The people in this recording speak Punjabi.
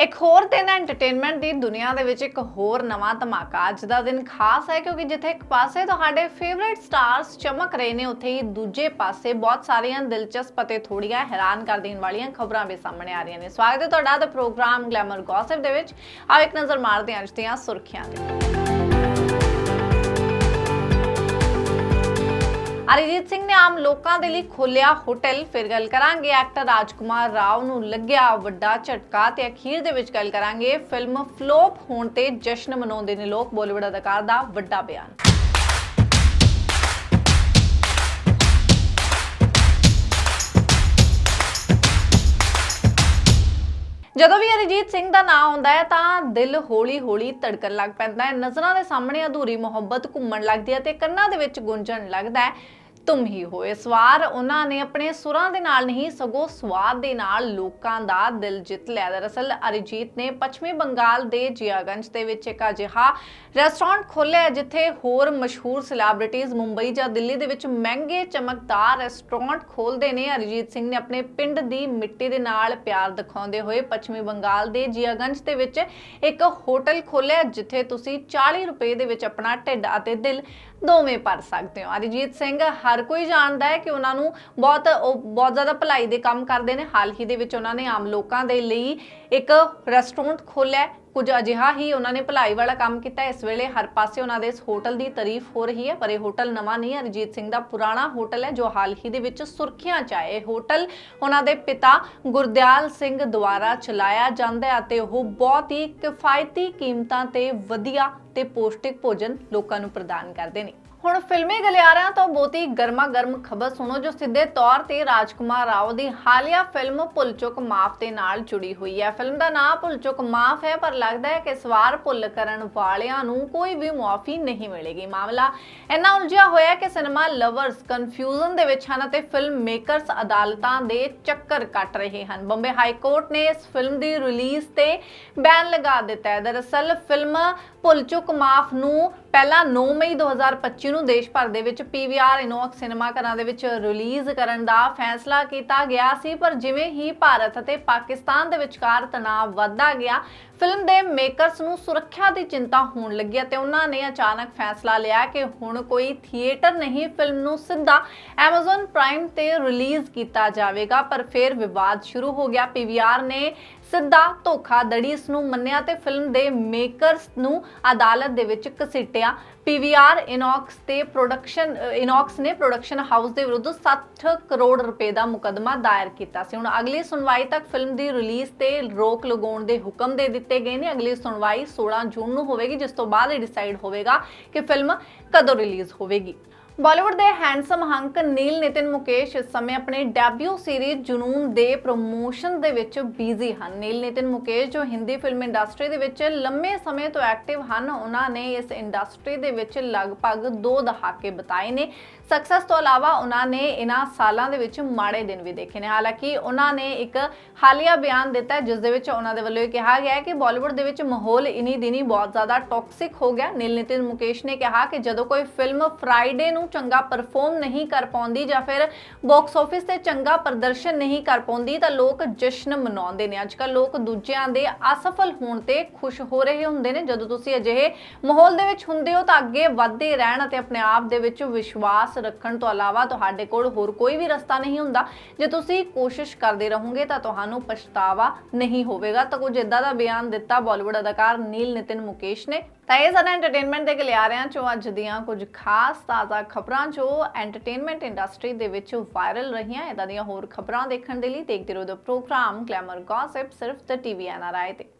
ਇੱਕ ਹੋਰ ਦਿਨ ਐਂਟਰਟੇਨਮੈਂਟ ਦੀ, ਦੁਨੀਆ ਦੇ ਵਿੱਚ ਇੱਕ ਹੋਰ ਨਵਾਂ ਧਮਾਕਾ ਅੱਜ ਦਾ ਦਿਨ ਖਾਸ ਹੈ ਕਿਉਂਕਿ ਜਿੱਥੇ ਇੱਕ ਪਾਸੇ ਤੁਹਾਡੇ ਫੇਵਰਿਟ ਸਟਾਰਸ ਚਮਕ ਰਹੇ ਨੇ, ਉੱਥੇ ਹੀ ਦੂਜੇ ਪਾਸੇ ਬਹੁਤ ਸਾਰੀਆਂ ਦਿਲਚਸਪ ਅਤੇ ਥੋੜੀਆਂ ਹੈਰਾਨ ਕਰ ਦੇਣ ਵਾਲੀਆਂ ਖਬਰਾਂ ਵੀ ਸਾਹਮਣੇ ਆ ਰਹੀਆਂ ਨੇ। ਸਵਾਗਤ ਹੈ ਤੁਹਾਡਾ ਦਾ ਪ੍ਰੋਗਰਾਮ ਗਲੈਮਰ ਗੌਸਿਪ ਦੇ ਵਿੱਚ। ਆਓ ਇੱਕ ਨਜ਼ਰ ਮਾਰਦੇ ਹਾਂ ਅੱਜ ਦੀਆਂ ਸੁਰਖੀਆਂ ਤੇ। ਅਰਿਜੀਤ ਸਿੰਘ ਨੇ ਆਮ ਲੋਕਾਂ ਦੇ ਲਈ ਖੋਲਿਆ ਹੋਟਲ। ਫਿਰ ਗੱਲ ਕਰਾਂਗੇ ਐਕਟਰ ਰਾਜਕੁਮਾਰ ਰਾਓ ਨੂੰ ਲੱਗਿਆ ਵੱਡਾ ਝਟਕਾ ਤੇ ਅਖੀਰ ਦੇ ਵਿੱਚ ਗੱਲ ਕਰਾਂਗੇ ਫਿਲਮ ਫਲੋਪ ਹੋਣ ਤੇ ਜਸ਼ਨ ਮਨਾਉਂਦੇ ਨੇ ਲੋਕ। ਬਾਲੀਵੁੱਡ ਅਦਾਕਾਰ ਦਾ ਵੱਡਾ ਬਿਆਨ। ਜਦੋਂ ਵੀ ਅਰਿਜੀਤ ਸਿੰਘ ਦਾ ਨਾਮ ਆਉਂਦਾ ਹੈ ਤਾਂ ਦਿਲ ਹੌਲੀ-ਹੌਲੀ ਧੜਕਣ ਲੱਗ ਪੈਂਦਾ ਹੈ। ਨਜ਼ਰਾਂ ਦੇ ਸਾਹਮਣੇ ਅਧੂਰੀ ਮੁਹੱਬਤ ਘੁੰਮਣ ਲੱਗਦੀ ਹੈ ਤੇ ਕੰਨਾਂ ਦੇ ਵਿੱਚ ਗੁੰਜਣ ਲੱਗਦਾ ਹੈ। ਤੁਮ ਹੀ ਹੋ ਇਸ ਵਾਰ ਉਹਨਾਂ ਨੇ ਆਪਣੇ ਸੁਰਾਂ ਦੇ ਨਾਲ ਨਹੀਂ, ਸਗੋਂ ਸਵਾਦ ਦੇ ਨਾਲ ਲੋਕਾਂ ਦਾ ਦਿਲ ਜਿੱਤ ਲਿਆ। ਦਰਅਸਲ ਅਰੀਜੀਤ ਨੇ ਪੱਛਮੀ ਬੰਗਾਲ ਦੇ ਜਿਆਗੰਜ ਦੇ ਵਿੱਚ ਇੱਕ ਅਜਿਹਾ ਰੈਸਟੋਰੈਂਟ ਖੋਲ੍ਹਿਆ ਜਿੱਥੇ ਹੋਰ ਮਸ਼ਹੂਰ ਸੈਲੀਬ੍ਰਿਟੀਜ਼ ਮੁੰਬਈ ਜਾਂ ਦਿੱਲੀ ਦੇ ਵਿੱਚ ਮਹਿੰਗੇ ਚਮਕਦਾਰ ਰੈਸਟੋਰੈਂਟ ਖੋਲਦੇ ਨੇ। ਅਰਿਜੀਤ ਸਿੰਘ ਨੇ ਆਪਣੇ ਪਿੰਡ ਦੀ ਮਿੱਟੀ ਦੇ ਨਾਲ ਪਿਆਰ ਦਿਖਾਉਂਦੇ ਹੋਏ ਪੱਛਮੀ ਬੰਗਾਲ ਦੇ ਜਿਆਗੰਜ ਦੇ ਵਿੱਚ ਇੱਕ ਹੋਟਲ ਖੋਲ੍ਹਿਆ ਜਿੱਥੇ ਤੁਸੀਂ 40 ਰੁਪਏ ਦੇ ਵਿੱਚ ਆਪਣਾ ਢਿੱਡ ਅਤੇ ਦਿਲ ਦੋਵੇਂ ਭਰ ਸਕਦੇ ਹੋ। ਅਰਿਜੀਤ ਸਿੰਘ ਹਰ ਕੋਈ ਜਾਣਦਾ ਹੈ ਕਿ ਉਹਨਾਂ ਨੂੰ ਬਹੁਤ, ਉਹ ਬਹੁਤ ਜ਼ਿਆਦਾ ਭਲਾਈ ਦੇ ਕੰਮ ਕਰਦੇ ਨੇ। ਹਾਲ ਹੀ ਦੇ ਵਿੱਚ ਉਹਨਾਂ ਨੇ ਆਮ ਲੋਕਾਂ ਦੇ ਲਈ ਇੱਕ ਰੈਸਟੋਰੈਂਟ ਖੋਲ੍ਹਿਆ ਕੁਝ ਅਜਿਹਾ ਹੀ ਉਹਨਾਂ ਨੇ ਭਲਾਈ ਵਾਲਾ ਕੰਮ ਕੀਤਾ ਇਸ ਵੇਲੇ ਹਰ ਪਾਸੇ ਉਹਨਾਂ ਦੇ ਇਸ ਹੋਟਲ ਦੀ ਤਾਰੀਫ ਹੋ ਰਹੀ ਹੈ, ਪਰ ਇਹ ਹੋਟਲ ਨਵਾਂ ਨਹੀਂ ਹੈ। ਅਰਿਜੀਤ ਸਿੰਘ ਦਾ ਪੁਰਾਣਾ ਹੋਟਲ ਹੈ, ਜੋ ਹਾਲ ਹੀ ਦੇ ਵਿੱਚ ਸੁਰਖੀਆਂ ਚ ਆਇਆ ਇਹ ਹੋਟਲ ਉਹਨਾਂ ਦੇ ਪਿਤਾ ਗੁਰਦਿਆਲ ਸਿੰਘ ਦੁਆਰਾ ਚਲਾਇਆ ਜਾਂਦਾ ਹੈ ਅਤੇ ਉਹ ਬਹੁਤ ਹੀ ਕਿਫਾਇਤੀ ਕੀਮਤਾਂ ਤੇ ਵਧੀਆ ਤੇ ਪੌਸ਼ਟਿਕ ਭੋਜਨ ਲੋਕਾਂ ਨੂੰ ਪ੍ਰਦਾਨ ਕਰਦੇ ਨੇ। ਹੁਣ ਫਿਲਮੀ ਗਲਿਆਰਿਆਂ ਤੋਂ ਬਹੁਤੀ ਗਰਮਾ ਗਰਮ ਖਬਰ ਸੁਣੋ, ਜੋ ਸਿੱਧੇ ਤੌਰ ਤੇ ਰਾਜਕੁਮਾਰ ਰਾਓ ਦੀ ਹਾਲੀਆ ਫਿਲਮ ਭੁੱਲ ਚੁੱਕ ਮਾਫ ਦੇ ਨਾਲ ਜੁੜੀ ਹੋਈ ਹੈ। ਫਿਲਮ ਦਾ ਨਾਮ ਭੁੱਲ ਚੁੱਕ ਮਾਫ ਹੈ, ਪਰ ਲੱਗਦਾ ਹੈ ਕਿ ਇਸ ਭੁੱਲ ਕਰਨ ਵਾਲਿਆਂ ਨੂੰ ਕੋਈ ਵੀ ਮੁਆਫੀ ਨਹੀਂ ਮਿਲੇਗੀ। ਮਾਮਲਾ ਇੰਨਾ ਉਲਝਿਆ ਹੋਇਆ ਕਿ ਸਿਨੇਮਾ ਲਵਰਸ ਕਨਫਿਊਜ਼ਨ ਦੇ ਵਿੱਚ ਹਨ ਅਤੇ ਫਿਲਮ ਮੇਕਰਸ ਅਦਾਲਤਾਂ ਦੇ ਚੱਕਰ ਕੱਟ ਰਹੇ ਹਨ। ਬੰਬੇ ਹਾਈ ਕੋਰਟ ਨੇ ਇਸ ਫਿਲਮ ਦੀ ਰਿਲੀਜ਼ ਤੇ ਬੈਨ ਲਗਾ ਦਿੱਤਾ ਹੈ। ਦਰਅਸਲ, ਫਿਲਮ ਭੁੱਲ ਚੁੱਕ ਮਾਫ ਨੂੰ ਪਹਿਲਾਂ 9 ਮਈ 2025 ਨੂੰ ਦੇਸ਼ ਭਰ ਦੇ ਵਿੱਚ ਪੀਵੀਆਰ ਇਨੋਕਸ ਸਿਨੇਮਾ ਘਰਾਂ ਦੇ ਵਿੱਚ ਰਿਲੀਜ਼ ਕਰਨ ਦਾ ਫੈਸਲਾ ਕੀਤਾ ਗਿਆ ਸੀ, ਪਰ ਜਿਵੇਂ ਹੀ ਭਾਰਤ ਅਤੇ ਪਾਕਿਸਤਾਨ ਦੇ ਵਿਚਕਾਰ ਤਣਾਅ ਵੱਧਦਾ ਗਿਆ, ਫਿਲਮ ਦੇ ਮੇਕਰਸ ਨੂੰ ਸੁਰੱਖਿਆ ਦੀ ਚਿੰਤਾ ਹੋਣ ਲੱਗੀ ਅਤੇ ਉਹਨਾਂ ਨੇ ਅਚਾਨਕ ਫੈਸਲਾ ਲਿਆ ਕਿ ਹੁਣ ਕੋਈ ਥੀਏਟਰ ਨਹੀਂ, ਫਿਲਮ ਨੂੰ ਸਿੱਧਾ Amazon ਪ੍ਰਾਈਮ ਤੇ ਰਿਲੀਜ਼ ਕੀਤਾ ਜਾਵੇਗਾ, ਪਰ ਫਿਰ ਵਿਵਾਦ ਸ਼ੁਰੂ ਹੋ ਗਿਆ। ਪੀਵੀਆਰ ਨੇ ਸਿੱਧਾ ਧੋਖਾਧੜੀ ਇਸ ਨੂੰ ਮੰਨਿਆ ਤੇ ਫਿਲਮ ਦੇ ਮੇਕਰਸ ਨੂੰ ਅਦਾਲਤ ਦੇ ਵਿੱਚ ਘਸੀਟਿਆ। ਪੀਵੀਆਰ ਇਨੋਕਸ ਤੇ ਪ੍ਰੋਡਕਸ਼ਨ ਇਨੋਕਸ ਨੇ ਪ੍ਰੋਡਕਸ਼ਨ ਹਾਊਸ ਦੇ ਵਿਰੁੱਧ 60 ਕਰੋੜ ਰੁਪਏ ਦਾ ਮੁਕੱਦਮਾ ਦਾਇਰ ਕੀਤਾ ਸੀ। ਹੁਣ ਅਗਲੀ ਸੁਣਵਾਈ ਤੱਕ ਫਿਲਮ ਦੀ ਰਿਲੀਜ਼ ਤੇ ਰੋਕ ਲਗਾਉਣ ਦੇ ਹੁਕਮ ਦੇ ਦਿੱਤੇ ਗਏ ਨੇ। ਅਗਲੀ ਸੁਣਵਾਈ 16 ਜੂਨ ਨੂੰ ਹੋਵੇਗੀ, ਜਿਸ ਤੋਂ ਬਾਅਦ ਇਹ ਡਿਸਾਈਡ ਹੋਵੇਗਾ ਕਿ ਫਿਲਮ ਕਦੋਂ ਰਿਲੀਜ਼ ਹੋਵੇਗੀ। ਬਾਲੀਵੁੱਡ ਦੇ ਹੈਂਡਸਮ ਹੰਕ ਨੀਲ ਨਿਤਿਨ ਮੁਕੇਸ਼ ਇਸ ਸਮੇਂ ਆਪਣੇ ਡੈਬਿਊ ਸੀਰੀਜ਼ ਜਨੂਨ ਦੇ ਪ੍ਰੋਮੋਸ਼ਨ ਦੇ ਵਿੱਚ ਬਿਜ਼ੀ ਹਨ। ਨੀਲ ਨਿਤਿਨ ਮੁਕੇਸ਼, ਜੋ ਹਿੰਦੀ ਫਿਲਮ ਇੰਡਸਟਰੀ ਦੇ ਵਿੱਚ ਲੰਮੇ ਸਮੇਂ ਤੋਂ ਐਕਟਿਵ ਹਨ, ਉਹਨਾਂ ਨੇ ਇਸ ਇੰਡਸਟਰੀ ਦੇ ਵਿੱਚ ਲਗਭਗ 2 ਦਹਾਕੇ ਬਿਤਾਏ ਨੇ। ਸਕਸੈਸ ਤੋਂ ਇਲਾਵਾ ਉਹਨਾਂ ਨੇ ਇਹਨਾਂ ਸਾਲਾਂ ਦੇ ਵਿੱਚ ਮਾੜੇ ਦਿਨ ਵੀ ਦੇਖੇ ਨੇ। ਹਾਲਾਂਕਿ ਉਹਨਾਂ ਨੇ ਇੱਕ ਹਾਲੀਆ ਬਿਆਨ ਦਿੱਤਾ ਜਿਸ ਦੇ ਵਿੱਚ ਉਹਨਾਂ ਦੇ ਵੱਲੋਂ ਇਹ ਕਿਹਾ ਗਿਆ ਹੈ ਕਿ ਬਾਲੀਵੁੱਡ ਦੇ ਵਿੱਚ ਮਾਹੌਲ ਇਨੀ ਦਿਨੀ ਬਹੁਤ ਜ਼ਿਆਦਾ ਟੌਕਸਿਕ ਹੋ ਗਿਆ। ਨੀਲ ਨਿਤਿਨ ਮੁਕੇਸ਼ ਨੇ ਕਿਹਾ ਕਿ ਜਦੋਂ ਕੋਈ ਫਿਲਮ ਫਰਾਈਡੇ ਨੂੰ ਚੰਗਾ ਪਰਫਾਰਮ ਨਹੀਂ ਕਰ ਪਾਉਂਦੀ ਜਾਂ ਫਿਰ ਬਾਕਸ ਆਫਿਸ ਤੇ ਚੰਗਾ ਪ੍ਰਦਰਸ਼ਨ ਨਹੀਂ ਕਰ ਪਾਉਂਦੀ ਤਾਂ ਲੋਕ ਜਸ਼ਨ ਮਨਾਉਂਦੇ ਨੇ। ਅੱਜਕੱਲ ਲੋਕ ਦੂਜਿਆਂ ਦੇ ਅਸਫਲ ਹੋਣ ਤੇ ਖੁਸ਼ ਹੋ ਰਹੇ ਹੁੰਦੇ ਨੇ। ਜਦੋਂ ਤੁਸੀਂ ਅਜਿਹੇ ਮਾਹੌਲ ਦੇ ਵਿੱਚ ਹੁੰਦੇ ਹੋ ਤਾਂ ਅੱਗੇ ਵਧਦੇ ਰਹਿਣ ਅਤੇ ਆਪਣੇ ਆਪ ਦੇ ਵਿੱਚ ਵਿਸ਼ਵਾਸ ਰੱਖਣ ਤੋਂ ਇਲਾਵਾ ਤੁਹਾਡੇ ਕੋਲ ਹੋਰ ਕੋਈ ਵੀ ਰਸਤਾ ਨਹੀਂ ਹੁੰਦਾ। ਜੇ ਤੁਸੀਂ ਕੋਸ਼ਿਸ਼ ਕਰਦੇ ਰਹੋਗੇ ਤਾਂ ਤੁਹਾਨੂੰ ਪਛਤਾਵਾ ਨਹੀਂ ਹੋਵੇਗਾ। ਤਾਂ ਕੁਝ ਇਦਾਂ ਦਾ ਬਿਆਨ ਦਿੱਤਾ ਬਾਲੀਵੁੱਡ ਅਦਾਕਾਰ ਨੀਲ ਨਿਤਿਨ ਮੁਕੇਸ਼ ਨੇ। ਤਾਂ ਇਹ ਸਾਡਾ ਐਂਟਰਟੇਨਮੈਂਟ ਦੇ ਗਲਿਆਰਿਆਂ ਚੋਂ ਅੱਜ ਦੀਆਂ ਕੁਝ ਖਾਸ ਤਾਜ਼ਾ ਖਬਰਾਂ ਜੋ ਐਂਟਰਟੇਨਮੈਂਟ ਇੰਡਸਟਰੀ ਦੇ ਵਿੱਚ ਵਾਇਰਲ ਰਹੀਆਂ। ਇਦਾਂ ਦੀਆਂ ਹੋਰ ਖਬਰਾਂ ਦੇਖਣ ਦੇ ਲਈ ਦੇਖਦੇ ਰਹੋ ਦਾ ਪ੍ਰੋਗਰਾਮ ਗਲੈਮਰ ਗੌਸਿਪ ਸਿਰਫ ਤੇ ਟੀਵੀ ਐਨਆਰਆਈ ਤੇ।